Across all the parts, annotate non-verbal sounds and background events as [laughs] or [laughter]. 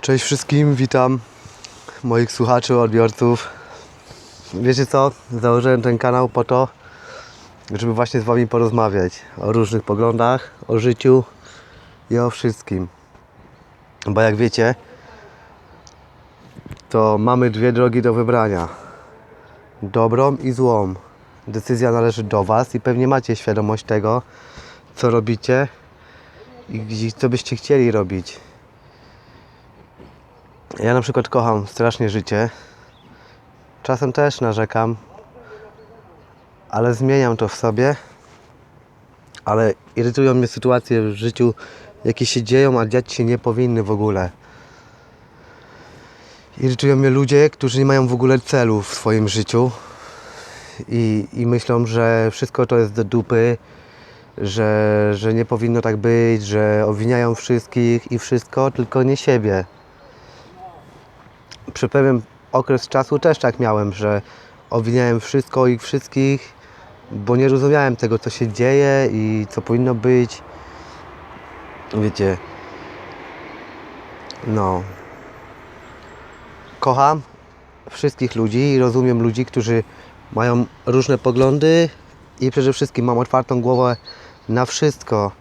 Cześć wszystkim, witam moich słuchaczy, odbiorców. Wiecie co? Założyłem ten kanał po to, żeby właśnie z Wami porozmawiać o różnych poglądach, o życiu i o wszystkim. Bo jak wiecie, to mamy dwie drogi do wybrania: dobrą i złą. Decyzja należy do Was i pewnie macie świadomość tego, co robicie i co byście chcieli robić. Ja na przykład kocham strasznie życie. Czasem też narzekam, ale zmieniam to w sobie. Ale irytują mnie sytuacje w życiu, jakie się dzieją, a dziać się nie powinny w ogóle. Irytują mnie ludzie, którzy nie mają w ogóle celu w swoim życiu i, i myślą, że wszystko to jest do dupy, że, że nie powinno tak być, że obwiniają wszystkich i wszystko, tylko nie siebie przez pewien okres czasu też tak miałem, że obwiniałem wszystko i wszystkich, bo nie rozumiałem tego, co się dzieje i co powinno być. Wiecie, no. Kocham wszystkich ludzi i rozumiem ludzi, którzy mają różne poglądy i przede wszystkim mam otwartą głowę na wszystko.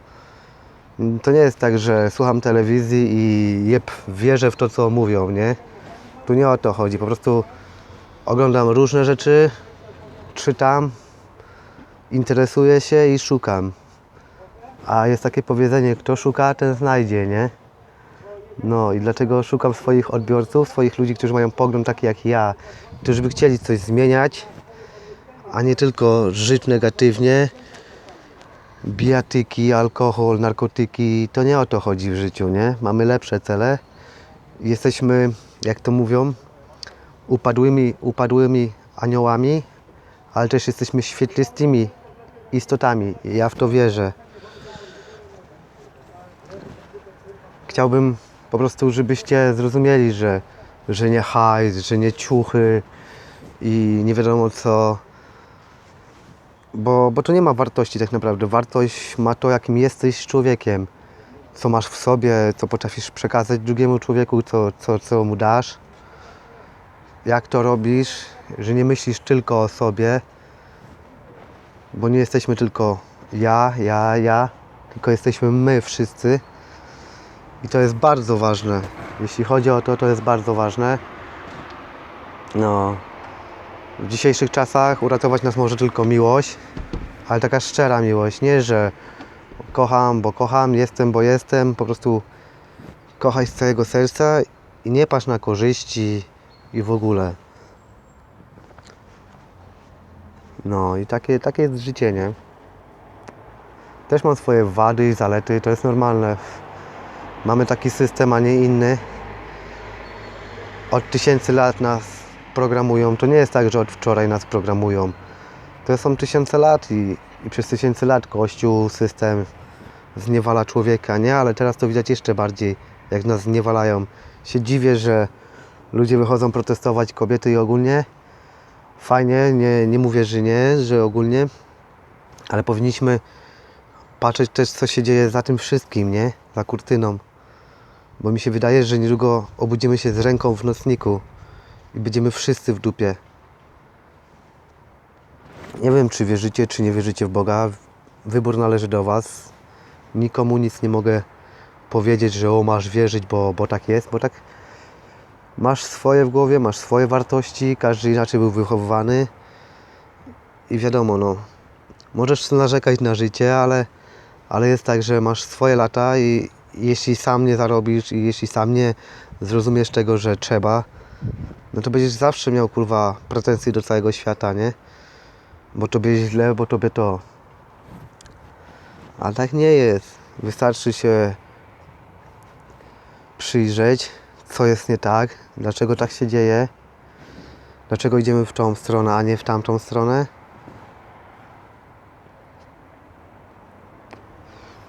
To nie jest tak, że słucham telewizji i wierzę w to, co mówią, nie? Tu nie o to chodzi. Po prostu oglądam różne rzeczy, czytam, interesuję się i szukam. A jest takie powiedzenie, kto szuka, ten znajdzie, nie? No i dlatego szukam swoich odbiorców, swoich ludzi, którzy mają pogląd taki jak ja, którzy by chcieli coś zmieniać, a nie tylko żyć negatywnie. Bijatyki, alkohol, narkotyki, to nie o to chodzi w życiu, nie? Mamy lepsze cele jesteśmy, jak to mówią, upadłymi, upadłymi aniołami, ale też jesteśmy świetlistymi istotami. Ja w to wierzę. Chciałbym po prostu, żebyście zrozumieli, że, że nie hajs, że nie ciuchy i nie wiadomo co. Bo, bo to nie ma wartości tak naprawdę. Wartość ma to, jakim jesteś człowiekiem co masz w sobie, co potrafisz przekazać drugiemu człowieku, co, co, co mu dasz, jak to robisz, że nie myślisz tylko o sobie, bo nie jesteśmy tylko ja, ja, ja, tylko jesteśmy my wszyscy. I to jest bardzo ważne. Jeśli chodzi o to, to jest bardzo ważne. No, w dzisiejszych czasach uratować nas może tylko miłość, ale taka szczera miłość, nie że kocham, bo kocham, jestem, bo jestem. Po prostu kochaj z całego serca i nie patrz na korzyści i w ogóle. No i takie, takie jest życie, nie? Też mam swoje wady i zalety, to jest normalne. Mamy taki system, a nie inny. Od tysięcy lat nas programują. To nie jest tak, że od wczoraj nas programują. To są tysiące lat i, i przez tysięcy lat Kościół, system zniewala człowieka, nie? Ale teraz to widać jeszcze bardziej, jak nas zniewalają. Się dziwię, że ludzie wychodzą protestować, kobiety i ogólnie. Fajnie, nie, nie mówię, że nie, że ogólnie, ale powinniśmy patrzeć też, co się dzieje za tym wszystkim, nie? Za kurtyną. Bo mi się wydaje, że niedługo obudzimy się z ręką w nocniku i będziemy wszyscy w dupie. Nie wiem, czy wierzycie, czy nie wierzycie w Boga. Wybór należy do Was. Nikomu nic nie mogę powiedzieć, że o, masz wierzyć, bo, bo tak jest, bo tak masz swoje w głowie, masz swoje wartości, każdy inaczej był wychowywany i wiadomo, no, możesz narzekać na życie, ale, ale jest tak, że masz swoje lata i jeśli sam nie zarobisz i jeśli sam nie zrozumiesz tego, że trzeba, no to będziesz zawsze miał, kurwa, pretensje do całego świata, nie? Bo tobie źle, bo tobie to. A tak nie jest. Wystarczy się przyjrzeć, co jest nie tak, dlaczego tak się dzieje, dlaczego idziemy w tą stronę, a nie w tamtą stronę.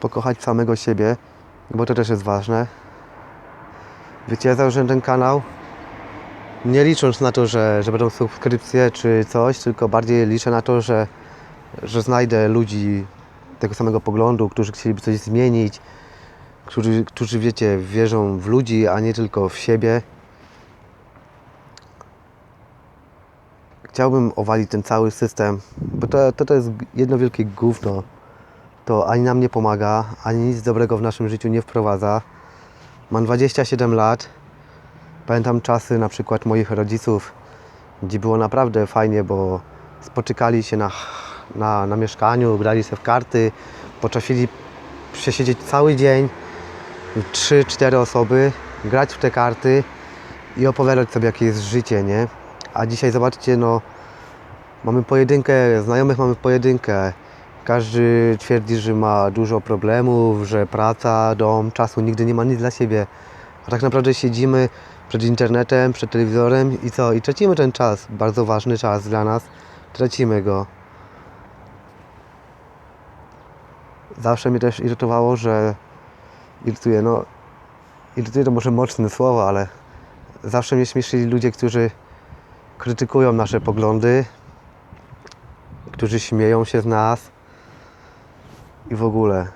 Pokochać samego siebie, bo to też jest ważne. Wiecie, ja założyłem ten kanał nie licząc na to, że, że będą subskrypcje czy coś, tylko bardziej liczę na to, że, że znajdę ludzi tego samego poglądu, którzy chcieliby coś zmienić, którzy, którzy wiecie, wierzą w ludzi, a nie tylko w siebie. Chciałbym owalić ten cały system, bo to, to, to jest jedno wielkie gówno. To ani nam nie pomaga, ani nic dobrego w naszym życiu nie wprowadza. Mam 27 lat. Pamiętam czasy na przykład moich rodziców, gdzie było naprawdę fajnie, bo spotykali się na, na, na mieszkaniu, grali sobie w karty, potrafili przesiedzieć cały dzień, 3-4 osoby, grać w te karty i opowiadać sobie jakie jest życie, nie? A dzisiaj zobaczcie, no mamy pojedynkę, znajomych mamy pojedynkę. Każdy twierdzi, że ma dużo problemów, że praca, dom, czasu, nigdy nie ma nic dla siebie. A tak naprawdę siedzimy przed internetem, przed telewizorem i co? I tracimy ten czas, bardzo ważny czas dla nas. Tracimy go. Zawsze mnie też irytowało, że irytuje, no irytuje to może mocne słowo, ale zawsze mnie śmieszyli ludzie, którzy krytykują nasze poglądy, którzy śmieją się z nas i w ogóle.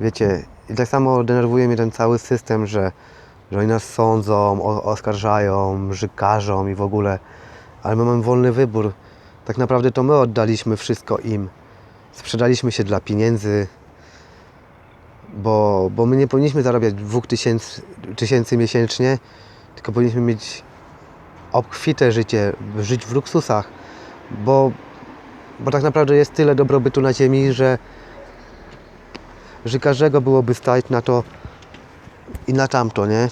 Wiecie, i tak samo denerwuje mnie ten cały system, że, że oni nas sądzą, oskarżają, że i w ogóle. Ale my mamy wolny wybór. Tak naprawdę to my oddaliśmy wszystko im. Sprzedaliśmy się dla pieniędzy, bo, bo my nie powinniśmy zarabiać 2000 tysięcy miesięcznie, tylko powinniśmy mieć obfite życie, żyć w luksusach, bo, bo tak naprawdę jest tyle dobrobytu na ziemi, że, że każdego byłoby stać na to i na tamto, nie?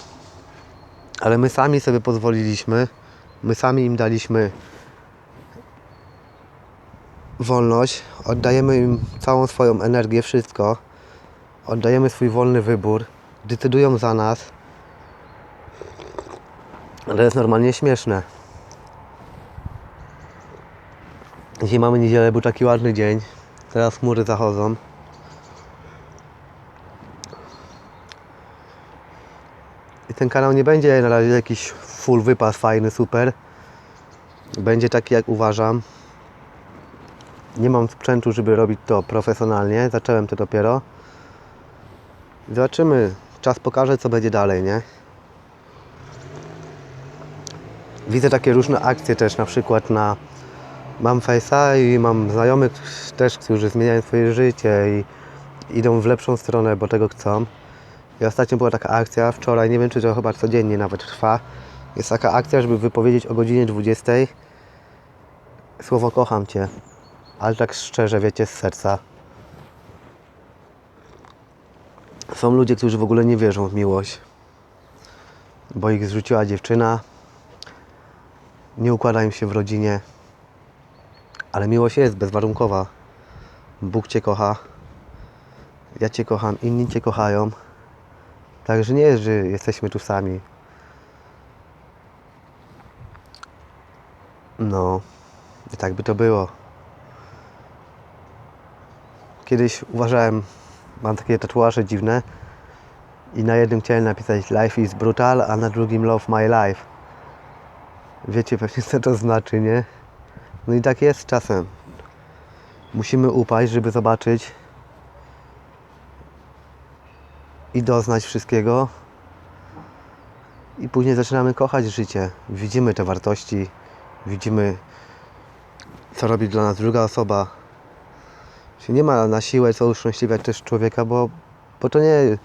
Ale my sami sobie pozwoliliśmy, my sami im daliśmy wolność, oddajemy im całą swoją energię, wszystko, oddajemy swój wolny wybór, decydują za nas. To jest normalnie śmieszne. Dzisiaj mamy niedzielę, był taki ładny dzień. Teraz chmury zachodzą. I ten kanał nie będzie na razie jakiś full wypas fajny, super. Będzie taki jak uważam. Nie mam sprzętu, żeby robić to profesjonalnie. Zacząłem to dopiero. Zobaczymy. Czas pokaże, co będzie dalej, nie? Widzę takie różne akcje też, na przykład na mam Face'a i mam znajomych też, którzy zmieniają swoje życie i idą w lepszą stronę, bo tego chcą. I ostatnio była taka akcja, wczoraj, nie wiem czy to chyba codziennie nawet trwa. Jest taka akcja, żeby wypowiedzieć o godzinie 20 słowo kocham Cię. Ale tak szczerze, wiecie, z serca. Są ludzie, którzy w ogóle nie wierzą w miłość, bo ich zrzuciła dziewczyna, nie układają się w rodzinie, ale miłość jest bezwarunkowa. Bóg Cię kocha, ja Cię kocham, inni Cię kochają. Także nie jest, że jesteśmy tu sami. No, i tak by to było. Kiedyś uważałem, mam takie tatuaże dziwne i na jednym chciałem napisać Life is brutal, a na drugim Love my life. Wiecie pewnie [laughs] co to znaczy, nie? No i tak jest czasem. Musimy upaść, żeby zobaczyć i doznać wszystkiego. I później zaczynamy kochać życie. Widzimy te wartości, widzimy co robi dla nas druga osoba. Czyli nie ma na siłę co uszczęśliwiać też człowieka, bo, bo to nie.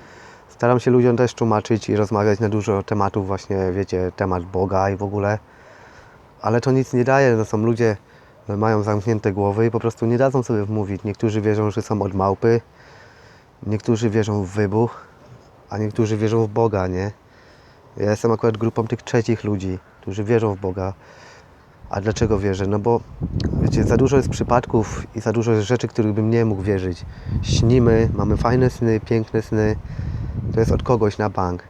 Staram się ludziom też tłumaczyć i rozmawiać na dużo tematów, właśnie wiecie, temat Boga i w ogóle. Ale to nic nie daje. No są ludzie, mają zamknięte głowy i po prostu nie dadzą sobie wmówić. Niektórzy wierzą, że są od małpy, niektórzy wierzą w wybuch, a niektórzy wierzą w Boga, nie? Ja jestem akurat grupą tych trzecich ludzi, którzy wierzą w Boga. A dlaczego wierzę? No bo wiecie, za dużo jest przypadków i za dużo jest rzeczy, których bym nie mógł wierzyć. Śnimy, mamy fajne sny, piękne sny. To jest od kogoś na bank.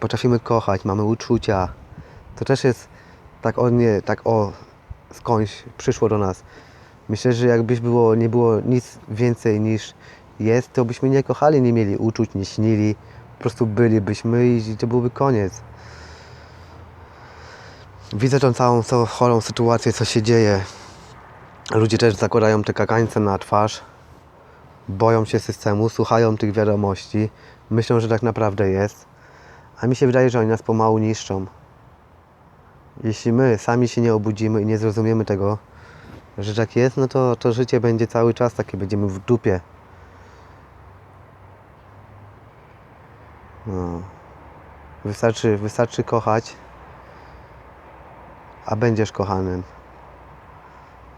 Potrafimy kochać, mamy uczucia. To też jest tak o nie, tak o skądś przyszło do nas. Myślę, że jakbyś było, nie było nic więcej niż jest, to byśmy nie kochali, nie mieli uczuć, nie śnili. Po prostu bylibyśmy i to byłby koniec. Widzę tą całą chorą sytuację, co się dzieje. Ludzie też zakładają te kakańce na twarz. boją się systemu, słuchają tych wiadomości, myślą, że tak naprawdę jest, a mi się wydaje, że oni nas pomału niszczą. Jeśli my sami się nie obudzimy i nie zrozumiemy tego, że tak jest, no to, to życie będzie cały czas takie, będziemy w dupie. No. Wystarczy, wystarczy kochać, a będziesz kochanym.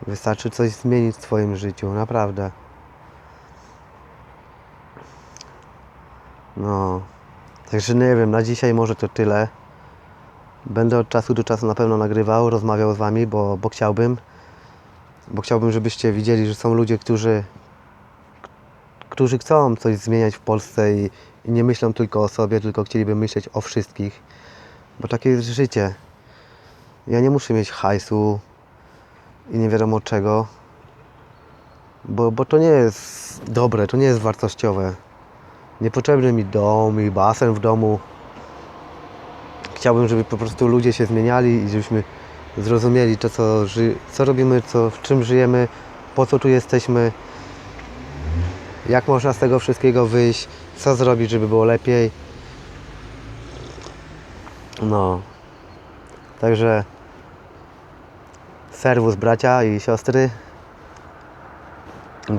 Wystarczy coś zmienić w Twoim życiu, naprawdę. No. Także nie wiem, na dzisiaj może to tyle. Będę od czasu do czasu na pewno nagrywał, rozmawiał z Wami, bo, bo chciałbym. Bo chciałbym, żebyście widzieli, że są ludzie, którzy, którzy chcą coś zmieniać w Polsce i, i nie myślą tylko o sobie, tylko chcieliby myśleć o wszystkich. Bo takie jest życie. Ja nie muszę mieć hajsu i nie wiadomo czego, bo, bo to nie jest dobre, to nie jest wartościowe. Niepotrzebny mi dom i basen w domu. Chciałbym, żeby po prostu ludzie się zmieniali i żebyśmy zrozumieli to, co, co robimy, co, w czym żyjemy, po co tu jesteśmy, jak można z tego wszystkiego wyjść, co zrobić, żeby było lepiej. No. Także serwus bracia i siostry.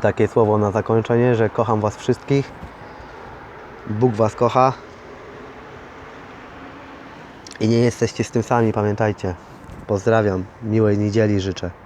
Takie słowo na zakończenie, że kocham was wszystkich. Bóg was kocha. I nie jesteście z tym sami, pamiętajcie. Pozdrawiam. Miłej niedzieli życzę.